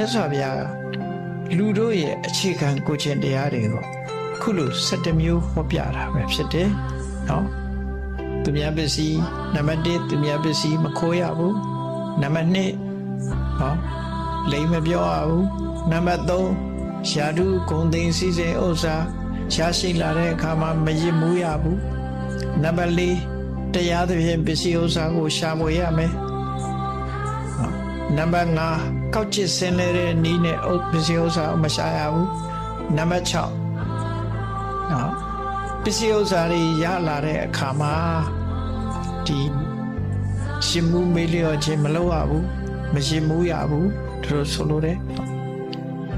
မြတ်စွာဘုရားကလူတို့ရဲ့အခြေခံကိုယ်ခြင်းတရားတွေကိုခုလို7မျိုးဟောပြတာပဲဖြစ်တယ်နော်သူများပစ္စည်းနံပါတ်1သူများပစ္စည်းမခိုးရဘူးနံပါတ်2ဟောလိမ်မပြောရဘူးနံပါတ်3ရှာဓုဂုံသိမ်းစည်းစိမ်ဥစ္စာရှားရှိလာတဲ့အခါမှာမရစ်မှုရဘူးနံပါတ်4တရားသဖြင့်ပစ္စည်းဥစ္စာကိုရှာမွေရမယ် နံပါတ်5ကောက်ချစ်ဆင်းလဲတဲ့နီးနဲ့အုပ်ပစ္စည်းဥစ္စာမရှာရဘူးနံပါတ်6နော်ပစ္စည်းဥစ္စာတွေရလာတဲ့အခါမှာဒီရှင်မှုမေးလျော့ခြင်းမလုပ်ရဘူးမရှင်မှုရဘူးသူတို့ဆိုလိုတယ်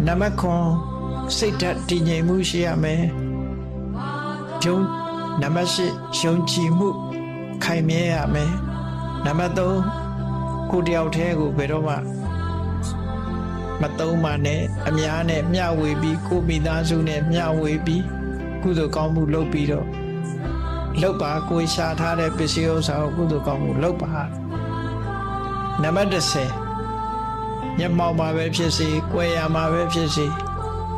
နံပါတ်9စိတ်ဓာတ်တည်ငြိမ်မှုရှိရမယ်ယုံနံပါတ်10ယုံကြည်မှုခိုင်မြဲရမယ်နံပါတ်3 ကိုယ်တယောက်တည်းကိုဘယ်တော့မှမတုံးပါနဲ့အများနဲ့မျှဝေပြီးကိုယ်မိသားစုနဲ့မျှဝေပြီးကုသိုလ်ကောင်းမှုလုပ်ပြီးတော့လုပ်ပါကိုယ်ရှာထားတဲ့ပစ္စည်းဥစ္စာကိုကုသိုလ်ကောင်းမှုလုပ်ပါနံပါတ်10မျက်မှောက်မှာပဲဖြစ်စေ၊ကြွယ်ရမှာပဲဖြစ်စေ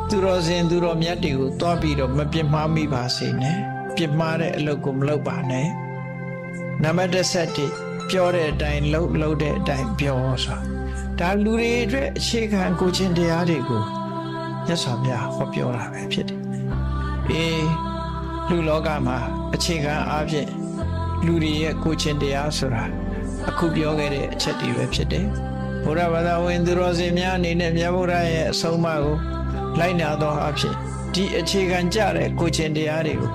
သူတော်စင်သူတော်မြတ်တွေကိုတွားပြီးတော့မပြစ်မှားမိပါစေနဲ့ပြစ်မှားတဲ့အလုပ်ကိုမလုပ်ပါနဲ့နံပါတ်17 ပြောတဲ့အတိုင်းလှုပ်လှုပ်တဲ့အတိုင်းပြောဆိုတာဒါလူတွေအတွက်အခြေခံကိုချင်းတရားတွေကိုမြတ်စွာဘုရားဟောပြောတာပဲဖြစ်တယ်။အေးလူလောကမှာအခြေခံအားဖြင့်လူတွေရဲ့ကိုချင်းတရားဆိုတာအခုပြောခဲ့တဲ့အချက်တွေပဲဖြစ်တယ်။ဘုရားဘာသာဝင်သူတော်စင်များအနေနဲ့မြတ်ဗုဒ္ဓရဲ့အဆုံးအမကိုလိုက်နာသောအဖြစ်ဒီအခြေခံကြတဲ့ကိုချင်းတရားတွေကို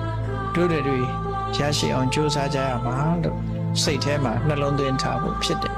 တို့တွေတွေရရှိအောင်ကြိုးစားကြရမှာလို့ စိတ်ထဲမှာနှလုံးသွင်းထားဖို့ဖြစ်တယ်